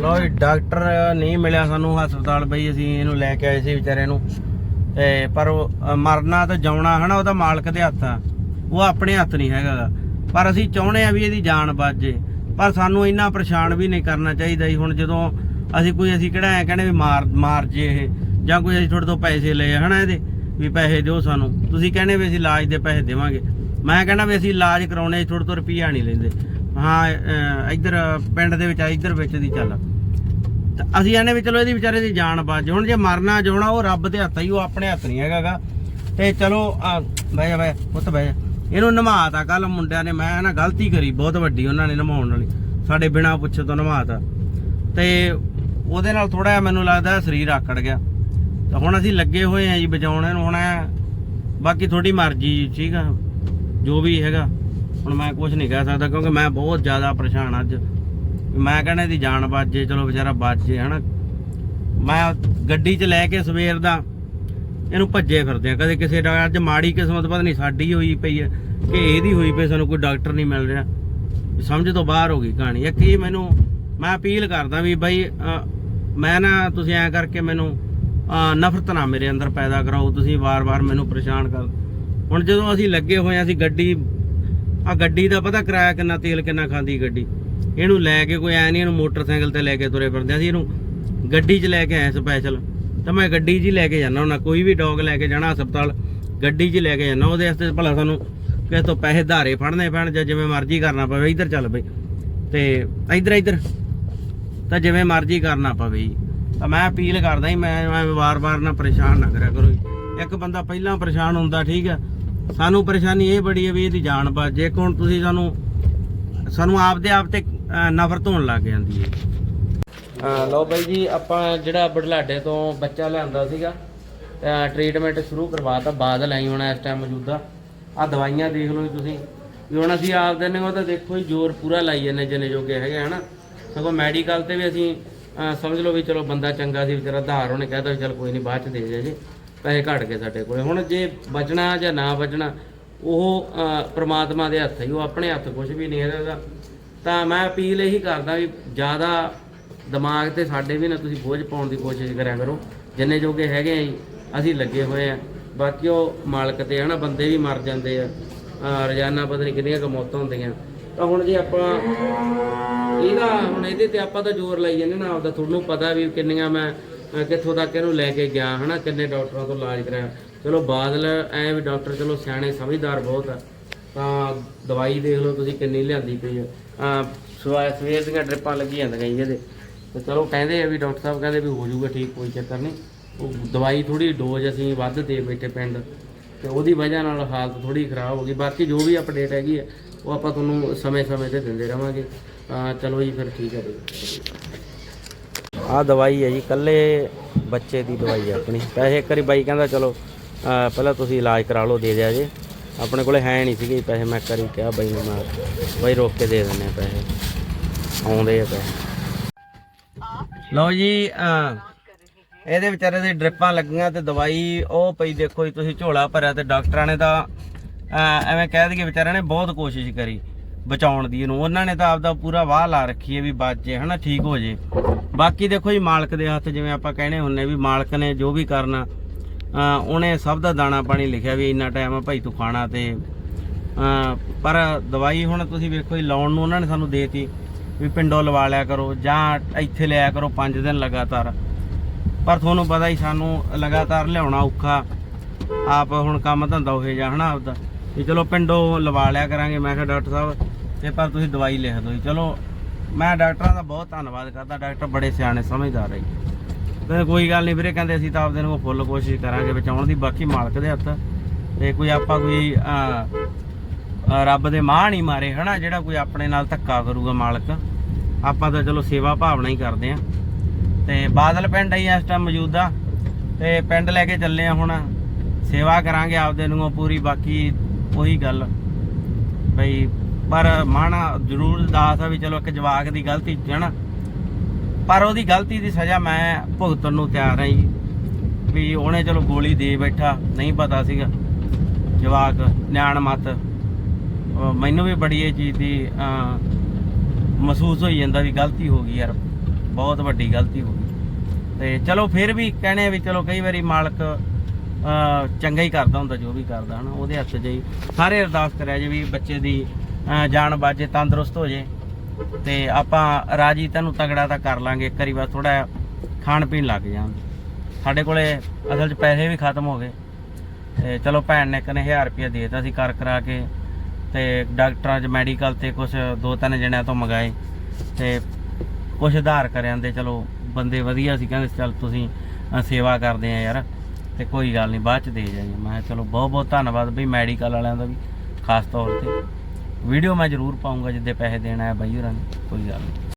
ਲੋ doctor ਨਹੀਂ ਮਿਲਿਆ ਸਾਨੂੰ ਹਸਪਤਾਲ ਬਈ ਅਸੀਂ ਇਹਨੂੰ ਲੈ ਕੇ ਆਏ ਸੀ ਵਿਚਾਰੇ ਨੂੰ। ਤੇ ਪਰ ਉਹ, ਮਰਨਾ ਤੇ ਜਾਉਣਾ ਹਨਾ ਉਹਦਾ ਮਾਲਕ ਦੇ ਹੱਥ ਆ। ਉਹ ਆਪਣੇ ਹੱਥ ਨਹੀਂ ਹੈਗਾ ਪਰ ਅਸੀਂ ਚਾਹੁੰਦੇ ਆ ਵੀ ਇਹਦੀ ਜਾਨ ਬਚ ਜੇ। ਪਰ ਸਾਨੂੰ ਇੰਨਾ ਪਰੇਸ਼ਾਨ ਵੀ ਨਹੀਂ ਕਰਨਾ ਚਾਹੀਦਾ ਜੀ। ਹੁਣ ਜਦੋਂ ਅਸੀਂ ਕੋਈ ਅਸੀਂ ਕਿਹੜਾ ਐ ਕਹਿੰਦੇ ਵੀ ਮਾਰ ਮਾਰ ਜੇ ਇਹ। ਜਾਂ ਕੋਈ ਅਸੀਂ ਤੁਹਾਡੇ ਤੋਂ ਪੈਸੇ ਲਏ ਆ, ਹਨਾ ਇਹਦੇ ਵੀ ਪੈਸੇ ਦਿਓ ਸਾਨੂੰ। ਤੁਸੀਂ ਕਹਿੰਦੇ ਵੀ ਅਸੀਂ ਇਲਾਜ ਦੇ ਪੈਸੇ ਦੇਵਾਂਗੇ। ਮੈਂ ਕਹਿੰਦਾ ਵੀ ਅਸੀਂ ਇਲਾਜ ਕਰਾਉਣੇ ਤੁਹਾਡੇ ਤੋਂ ਰੁਪਈਆ ਨਹੀਂ ਲੈਂਦੇ। ਹਾਂ ਇੱਧਰ ਪਿੰਡ ਦੇ ਵਿੱਚ ਆ ਇੱਧਰ ਵਿੱਚ ਦੀ ਚੱਲ। ਤਾਂ ਅਸੀਂ ਇਹਨੇ ਵੀ ਚਲੋ ਇਹਦੀ ਵਿਚਾਰੇ ਦੀ ਜਾਨ ਬਚ ਹੁਣ ਜੇ ਮਰਨਾ ਜਾਉਣਾ ਉਹ ਰੱਬ ਦੇ ਹੱਥ ਹੀ ਉਹ ਆਪਣੇ ਹੱਥ ਨਹੀਂ ਹੈਗਾਗਾ ਤੇ ਚਲੋ ਆ, ਬਹਿ ਜਾ ਬਹਿ ਪੁੱਤ ਬਹਿ ਜਾ। ਇਹਨੂੰ ਨਮਾਤਾ ਕੱਲ ਮੁੰਡਿਆਂ ਨੇ ਮੈਂ ਨਾ ਗਲਤੀ ਕਰੀ ਬਹੁਤ ਵੱਡੀ ਉਹਨਾਂ ਨੇ ਨਮਾਉਣ ਵਾਲੀ। ਸਾਡੇ ਬਿਨਾ ਪੁੱਛੇ ਤੋਂ ਨਮਾਤਾ ਤੇ ਉਹਦੇ ਨਾਲ ਥੋੜਾ ਜਿਹਾ ਮੈਨੂੰ ਲੱਗਦਾ ਸਰੀਰ ਆਕੜ ਗਿਆ। ਤਾਂ ਹੁਣ ਅਸੀਂ ਲੱਗੇ ਹੋਏ ਆ ਜੀ ਬਚਾਉਣ ਨੂੰ ਹੁਣ ਐਂ- ਬਾਕੀ ਤੁਹਾਡੀ ਮਰਜ਼ੀ ਜੀ, ਠੀਕ ਆ? ਜੋ ਵੀ ਹੈਗਾ। ਹੁਣ ਮੈਂ ਕੁਝ ਨਹੀਂ ਕਹਿ ਸਕਦਾ ਕਿਉਂਕਿ ਮੈਂ ਬਹੁਤ ਜ਼ਿਆਦਾ ਪਰੇਸ਼ਾਨ ਅੱਜ। ਮੈਂ ਕਹਿੰਦਾ ਇਹਦੀ ਜਾਨ ਬਚ ਜੇ, ਚਲੋ ਵਿਚਾਰਾ ਬਚ ਜੇ, ਹਨਾ। ਮੈਂ ਗੱਡੀ 'ਚ ਲੈ ਕੇ ਸਵੇਰ ਦਾ ਇਹਨੂੰ ਭੱਜੇ ਫਿਰਦੇ ਆ। ਕਦੇ ਕਿਸੇ ਦਾ ਅੱਜ ਮਾੜੀ ਕਿਸਮਤ ਪਤਾ ਨਹੀਂ ਸਾਡੀ ਹੋਈ ਪਈ ਹੈ ਕਿ ਇਹਦੀ ਹੋਈ ਪਈ, ਸਾਨੂੰ ਕੋਈ ਡਾਕਟਰ ਨਹੀਂ ਮਿਲ ਰਿਹਾ। ਸਮਝ ਤੋਂ ਬਾਹਰ ਹੋ ਗਈ ਕਹਾਣੀ। ਇੱਕ ਹੀ ਮੈਨੂੰ, ਮੈਂ ਅਪੀਲ ਕਰਦਾ ਵੀ ਬਾਈ ਮੈਂ ਨਾ, ਤੁਸੀਂ ਐਂ ਕਰਕੇ ਮੈਨੂੰ ਨਫ਼ਰਤ ਨਾ ਮੇਰੇ ਅੰਦਰ ਪੈਦਾ ਕਰਾਓ। ਤੁਸੀਂ ਵਾਰ-ਵਾਰ ਮੈਨੂੰ ਪਰੇਸ਼ਾਨ ਕਰ ਹੁਣ ਜਦੋਂ ਅਸੀਂ ਲੱਗੇ ਹੋਏ ਆ, ਅਸੀਂ ਗੱਡੀ ਆ ਗੱਡੀ ਦਾ ਪਤਾ ਕਿਰਾਇਆ ਕਿੰਨਾ, ਤੇਲ ਕਿੰਨਾ ਖਾਂਦੀ ਗੱਡੀ। ਇਹਨੂੰ ਲੈ ਕੇ ਕੋਈ ਐ ਨਹੀਂ ਇਹਨੂੰ ਮੋਟਰਸਾਈਕਲ ਤੇ ਲੈ ਕੇ ਤੁਰੇ ਫਿਰਦੇ ਸੀ ਇਹਨੂੰ। ਗੱਡੀ 'ਚ ਲੈ ਕੇ ਆਏ ਸਪੈਸ਼ਲ ਤਾਂ ਮੈਂ ਗੱਡੀ 'ਚ ਹੀ ਲੈ ਕੇ ਜਾਣਾ ਹੁੰਦਾ, ਕੋਈ ਵੀ ਡੌਗ ਲੈ ਕੇ ਜਾਣਾ ਹਸਪਤਾਲ, ਗੱਡੀ 'ਚ ਹੀ ਲੈ ਕੇ ਜਾਣਾ ਉਹਦੇ ਵਾਸਤੇ ਭਲਾ ਸਾਨੂੰ ਕਿਸੇ ਤੋਂ ਪੈਸੇ ਧਾਰੇ ਫੜਨੇ ਪੈਣ ਜਾਂ ਜਿਵੇਂ ਮਰਜ਼ੀ ਕਰਨਾ ਪਵੇ, ਇੱਧਰ ਚੱਲ ਬਈ। ਤੇ ਇੱਧਰ ਇੱਧਰ। ਤਾਂ ਜਿਵੇਂ ਮਰਜ਼ੀ ਕਰਨਾ ਪਵੇ ਜੀ। ਤਾਂ ਮੈਂ ਅਪੀਲ ਕਰਦਾ ਜੀ ਮੈਂ ਵਾਰ-ਵਾਰ ਨਾ ਪਰੇਸ਼ਾਨ ਨਾ ਕਰਿਆ ਕਰੋ ਜੀ। ਇੱਕ ਬੰਦਾ ਪਹਿਲਾਂ ਪਰੇਸ਼ਾਨ ਹੁੰਦਾ, ਠੀਕ ਆ। ਸਾਨੂੰ ਪਰੇਸ਼ਾਨੀ ਇਹ ਬੜੀ ਹੈ ਵੀ ਇਹਦੀ ਜਾਨ ਬਚ ਜੇ ਹੁਣ ਤੁਸੀਂ ਸਾਨੂੰ ਸਾਨੂੰ ਆਪਦੇ ਆਪ ਤੇ ਅਹ, ਨਫ਼ਰਤ ਹੋਣ ਲੱਗ ਜਾਂਦੀ ਹੈ। ਲਓ ਬਾਈ ਜੀ ਆਪਾਂ ਜਿਹੜਾ ਬੜਲਾਡੇ ਤੋਂ ਬੱਚਾ ਲਿਆਂਦਾ ਸੀਗਾ ਟ੍ਰੀਟਮੈਂਟ ਸ਼ੁਰੂ ਕਰਵਾਤਾ ਬਾਦਲ ਆਈ ਹੋਣਾ ਇਸ ਟਾਈਮ ਮੌਜੂਦਾ। ਆ ਦਵਾਈਆਂ ਦੇਖ ਲਓ ਜੀ ਤੁਸੀਂ। ਵੀ ਹੁਣ ਅਸੀਂ ਆਪ ਦੇ ਨੇ ਉਹ ਤਾਂ ਦੇਖੋ ਜੀ ਜ਼ੋਰ ਪੂਰਾ ਲਾਈ ਜਾਂਦੇ ਜਿੰਨੇ ਜੋਗੇ ਹੈਗੇ ਹਨਾ? ਸਗੋਂ ਮੈਡੀਕਲ ਤੇ ਵੀ ਅਸੀਂ ਸਮਝ ਲਓ ਵੀ ਚਲੋ ਬੰਦਾ ਚੰਗਾ ਸੀ ਵਿਚਾਰਾ ਧਾਰ ਉਹਨੇ ਕਹਿਤਾ ਵੀ ਚਲ ਕੋਈ ਨਹੀਂ ਬਾਅਦ ਚ ਦੇ ਜਾ ਜੀ। ਪੈਸੇ ਘਟ ਗਏ ਸਾਡੇ ਕੋਲੇ। ਹੁਣ ਜੇ ਬਚਣਾ ਜਾਂ ਨਾ ਬਚਣਾ ਉਹ ਅਹ, ਪ੍ਰਮਾਤਮਾ ਦੇ ਹੱਥ ਹੀ ਉਹ ਆਪਣੇ ਹੱਥ ਕੁਝ ਵੀ ਨਹੀਂ ਹੈਗਾ। ਤਾਂ ਮੈਂ ਅਪੀਲ ਇਹੀ ਕਰਦਾ ਵੀ ਜ਼ਿਆਦਾ ਦਿਮਾਗ ਤੇ ਸਾਡੇ ਵੀ ਨਾ ਤੁਸੀਂ ਬੋਝ ਪਾਉਣ ਦੀ ਕੋਸ਼ਿਸ਼ ਕਰਿਆ ਕਰੋ। ਜਿੰਨੇ ਜੋਗੇ ਹੈਗੇ ਆ ਜੀ, ਅਸੀਂ ਲੱਗੇ ਹੋਏ ਆ। ਬਾਕੀ ਉਹ ਮਾਲਕ ਤੇ ਹਨਾ ਬੰਦੇ ਵੀ ਮਰ ਜਾਂਦੇ ਆ। ਰੋਜ਼ਾਨਾ ਪਤਾ ਨਹੀਂ ਕਿੰਨੀਆਂ ਕੁ ਮੌਤਾਂ ਹੁੰਦੀਆਂ। ਤਾਂ ਹੁਣ ਜੇ ਆਪਾਂ ਇਹਦਾ ਹੁਣ ਇਹਦੇ ਤੇ ਆਪਾਂ ਤਾਂ ਜ਼ੋਰ ਲਾਈ ਜਾਂਦੇ ਨਾ ਆਪਦਾ ਤੁਹਾਨੂੰ ਪਤਾ ਵੀ ਕਿੰਨੀਆਂ ਮੈਂ ਕਿੱਥੋਂ ਤੱਕ ਇਹਨੂੰ ਲੈ ਕੇ ਗਿਆ, ਹਨਾ? ਕਿੰਨੇ ਡਾਕਟਰਾਂ ਤੋਂ ਇਲਾਜ ਕਰਾਇਆ। ਚਲੋ ਬਾਦਲ, ਐ ਵੀ ਡਾਕਟਰ, ਚਲੋ ਸਿਆਣੇ ਸਮਝਦਾਰ ਬਹੁਤ ਆ। ਤਾਂ ਦਵਾਈ ਦੇਖ ਲਓ ਤੁਸੀਂ ਕਿੰਨੀ ਲਿਆਂਦੀ ਪਈ ਆ। ਆ ਸਵੇਰ ਦੀਆਂ ਡ੍ਰਿਪਾਂ ਲੱਗੀ ਜਾਂਦੀਆਂ ਜੀ ਇਹਦੇ। ਤੇ ਚਲੋ ਕਹਿੰਦੇ ਆ ਵੀ ਡਾਕਟਰ ਸਾਹਿਬ ਕਹਿੰਦੇ ਵੀ ਹੋ ਜਾਊਗਾ ਠੀਕ, ਕੋਈ ਚੱਕਰ ਨਹੀਂ। ਉਹ ਦਵਾਈ ਥੋੜੀ ਡੋਜ਼ ਅਸੀਂ ਵੱਧ ਦੇ ਬੈਠੇ ਪਿੰਡ। ਤੇ ਉਹਦੀ ਵਜ੍ਹਾ ਨਾਲ ਹਾਲਤ ਥੋੜੀ ਖਰਾਬ ਹੋ ਗਈ। ਬਾਕੀ ਜੋ ਵੀ ਅਪਡੇਟ ਹੈਗੀ ਹੈ ਉਹ ਆਪਾਂ ਤੁਹਾਨੂੰ ਸਮੇਂ-ਸਮੇਂ ਤੇ ਦਿੰਦੇ ਰਵਾਂਗੇ। ਚਲੋ ਜੀ, ਫਿਰ ਠੀਕ ਹੈ ਜੀ। ਆ ਦਵਾਈ ਹੈ ਜੀ ਕੱਲੇ ਬੱਚੇ ਦੀ ਦਵਾਈ ਹੈ ਆਪਣੀ। ਪੈਸੇ ਇੱਕ ਵਾਰੀ ਬਾਈ ਕਹਿੰਦਾ, ਚਲੋ ਪਹਿਲਾਂ ਤੁਸੀਂ ਇਲਾਜ ਕਰਾ ਲਓ, ਦੇ ਦਿਆ ਜੇ। ਆਪਣੇ ਕੋਲੇ ਹੈ ਨਹੀਂ ਸੀਗੇ ਪੈਸੇ, ਮੈਂ ਕਰੀ ਕਿਹਾ ਬਾਈ ਨੂੰ, ਮੈਂ ਬਾਈ ਰੋਕ ਕੇ ਦੇ ਦਿੰਦੇ ਆ ਪੈਸੇ। ਆਉਂਦੇ ਆ ਪੈਸੇ। ਲਓ ਜੀ ਇਹਦੇ ਵਿਚਾਰੇ ਦੇ ਡ੍ਰਿਪਾਂ ਲੱਗੀਆਂ ਤੇ ਦਵਾਈ ਉਹ ਪਈ ਦੇਖੋ ਜੀ, ਤੁਸੀਂ ਝੋਲਾ ਭਰਿਆ ਤੇ ਡਾਕਟਰਾਂ ਨੇ ਤਾਂ ਐਵੇਂ ਕਹਿ ਦਈਏ ਵਿਚਾਰਿਆਂ ਨੇ ਬਹੁਤ ਕੋਸ਼ਿਸ਼ ਕਰੀ। ਬਚਾਉਣ ਦੀ ਇਹਨੂੰ। ਉਹਨਾਂ ਨੇ ਤਾਂ ਆਪਦਾ ਪੂਰਾ ਵਾਹ ਲਾ ਰੱਖੀ ਹੈ ਵੀ ਬਚ ਜੇ, ਹਨਾ, ਠੀਕ ਹੋ ਜੇ। ਬਾਕੀ ਦੇਖੋ ਜੀ, ਮਾਲਕ ਦੇ ਹੱਥ ਜਿਵੇਂ ਆਪਾਂ ਕਹਿੰਦੇ ਹੁੰਨੇ ਵੀ ਮਾਲਕ ਨੇ ਜੋ ਵੀ ਕਰਨਾ ਉਹਨੇ ਸਭ ਦਾ ਦਾਣਾ ਪਾਣੀ ਲਿਖਿਆ ਵੀ ਇੰਨਾ ਟਾਈਮ ਆ ਭਾਈ ਤੂੰ ਖਾਣਾ ਤੇ ਪਰ ਦਵਾਈ ਹੁਣ ਤੁਸੀਂ ਵੇਖੋ ਜੀ, ਲਾਉਣ ਨੂੰ ਉਹਨਾਂ ਨੇ ਸਾਨੂੰ ਦੇਤੀ ਵੀ ਪਿੰਡੋਂ ਲਵਾ ਲਿਆ ਕਰੋ ਜਾਂ ਇੱਥੇ ਲਿਆ ਕਰੋ 5 ਦਿਨ ਲਗਾਤਾਰ। ਪਰ ਤੁਹਾਨੂੰ ਪਤਾ ਹੀ ਸਾਨੂੰ ਲਗਾਤਾਰ ਲਿਆਉਣਾ ਔਖਾ। ਆਪ ਹੁਣ ਕੰਮ ਧੰਦਾ ਹੋਏ ਜਾਂ ਹਨਾ, ਆਪਦਾ। ਵੀ ਚਲੋ ਪਿੰਡੋਂ ਲਵਾ ਲਿਆ ਕਰਾਂਗੇ। ਮੈਂ ਕਿਹਾ ਡਾਕਟਰ ਸਾਹਿਬ, ਤੇ ਪਰ ਤੁਸੀਂ ਦਵਾਈ ਲਿਖ ਦਿਓ ਜੀ। ਚਲੋ, ਮੈਂ ਡਾਕਟਰਾਂ ਦਾ ਬਹੁਤ ਧੰਨਵਾਦ ਕਰਦਾ। ਡਾਕਟਰ ਬੜੇ ਸਿਆਣੇ, ਸਮਝਦਾਰ ਹੈ ਜੀ। ਕਹਿੰਦੇ ਕੋਈ ਗੱਲ ਨਹੀਂ ਵੀਰੇ, ਕਹਿੰਦੇ ਅਸੀਂ ਤਾਂ ਆਪਦੇ ਨੂੰ ਫੁੱਲ ਕੋਸ਼ਿਸ਼ ਕਰਾਂਗੇ ਬਚਾਉਣ ਦੀ। ਬਾਕੀ ਮਾਲਕ ਦੇ ਹੱਥ। ਤੇ ਕੋਈ ਆਪਾਂ ਕੋਈ ਰੱਬ ਦੇ ਮਾਂ ਨਹੀਂ ਮਾਰੇ, ਹਨਾ? ਜਿਹੜਾ ਕੋਈ ਆਪਣੇ ਨਾਲ ਧੱਕਾ ਕਰੂਗਾ ਮਾਲਕ। ਆਪਾਂ ਤਾਂ ਚਲੋ ਸੇਵਾ ਭਾਵਨਾ ਹੀ ਕਰਦੇ ਆ। ਤੇ ਬਾਦਲ ਪਿੰਡ ਆਈ ਇਸ ਟਾਈਮ ਮੌਜੂਦਾ। ਤੇ ਪਿੰਡ ਲੈ ਕੇ ਚੱਲੇ ਆ ਹੁਣ। ਸੇਵਾ ਕਰਾਂਗੇ ਆਪਦੇ ਨੂੰ ਪੂਰੀ। ਬਾਕੀ ਉਹੀ ਗੱਲ। ਬਈ, ਪਰ ਮਾਣਾ ਜ਼ਰੂਰ ਦਾਸ ਆ ਵੀ ਚਲੋ ਇੱਕ ਜਵਾਕ ਦੀ ਗਲਤੀ ਜਣਾ ਪਰ ਉਹਦੀ ਗਲਤੀ ਦੀ ਸਜ਼ਾ ਮੈਂ ਭੁਗਤਣ ਨੂੰ ਤਿਆਰ ਹਾਂ ਜੀ। ਵੀ ਉਹਨੇ ਚਲੋ ਗੋਲੀ ਦੇ ਬੈਠਾ, ਨਹੀਂ ਪਤਾ ਸੀਗਾ। ਜਵਾਕ, ਨਿਆਣ ਮਤ। ਮੈਨੂੰ ਵੀ ਬੜੀ ਇਹ ਚੀਜ਼ ਦੀ ਮਹਿਸੂਸ ਹੋਈ ਜਾਂਦਾ ਵੀ ਗਲਤੀ ਹੋ ਗਈ ਯਾਰ। ਬਹੁਤ ਵੱਡੀ ਗਲਤੀ ਹੋ ਗਈ। ਤੇ ਚਲੋ ਫਿਰ ਵੀ ਕਹਿੰਦੇ ਵੀ ਚਲੋ ਕਈ ਵਾਰੀ ਮਾਲਕ ਚੰਗਾ ਹੀ ਕਰਦਾ ਹੁੰਦਾ ਜੋ ਵੀ ਕਰਦਾ ਹਨਾ ਉਹਦੇ ਹੱਥ 'ਚ ਹੀ। ਸਾਰੇ ਅਰਦਾਸ ਕਰਿਆ ਜੇ ਵੀ ਬੱਚੇ ਦੀ ਅਹ, ਜਾਨ ਬਾਜੇ ਤੰਦਰੁਸਤ ਹੋ ਜੇ। ਤੇ ਆਪਾਂ ਰਾਜੀ ਤੈਨੂੰ ਤਗੜਾ ਤਾਂ ਕਰ ਲਾਂਗੇ ਇੱਕ ਵਾਰੀ ਬਸ ਥੋੜਾ ਖਾਣ ਪੀਣ ਲੱਗ ਜਾਣ। ਸਾਡੇ ਕੋਲੇ ਅਸਲ 'ਚ ਪੈਸੇ ਵੀ ਖਤਮ ਹੋ ਗਏ। ਤੇ ਚਲੋ ਭੈਣ ਨੇ ਕਨੇ 1000 ਰੁਪਏ ਦੇ ਦਿੱਤਾ ਸੀ ਕਰ ਕਰਾ ਕੇ। ਤੇ ਡਾਕਟਰਾਂ 'ਚ ਮੈਡੀਕਲ ਤੇ ਕੁਝ ਦੋ ਤਿੰਨ ਜਣਿਆਂ ਤੋਂ ਮੰਗਾਏ। ਤੇ ਕੁਝ ਉਧਾਰ ਕਰਿਆਂ ਦੇ ਚਲੋ ਬੰਦੇ ਵਧੀਆ ਸੀ ਕਹਿੰਦੇ ਚੱਲ ਤੁਸੀਂ ਸੇਵਾ ਕਰਦੇ ਆ ਯਾਰ। ਤੇ ਕੋਈ ਗੱਲ ਨਹੀਂ, ਬਾਅਦ ਚ ਦੇ ਜਾਈਏ ਮੈਂ ਕਿਹਾ ਚਲੋ ਬਹੁਤ ਬਹੁਤ ਧੰਨਵਾਦ ਬਈ ਮੈਡੀਕਲ ਵਾਲਿਆਂ ਦਾ ਵੀ, ਖਾਸ ਤੌਰ ਤੇ। ਵੀਡੀਓ ਮੈਂ ਜ਼ਰੂਰ ਪਾਉਂਗਾ ਜਿੱਦੇ ਪੈਸੇ ਦੇਣਾ ਹੈ ਬਾਈ ਹੋਰਾਂ ਨੂੰ, ਕੋਈ ਗੱਲ ਨਹੀਂ।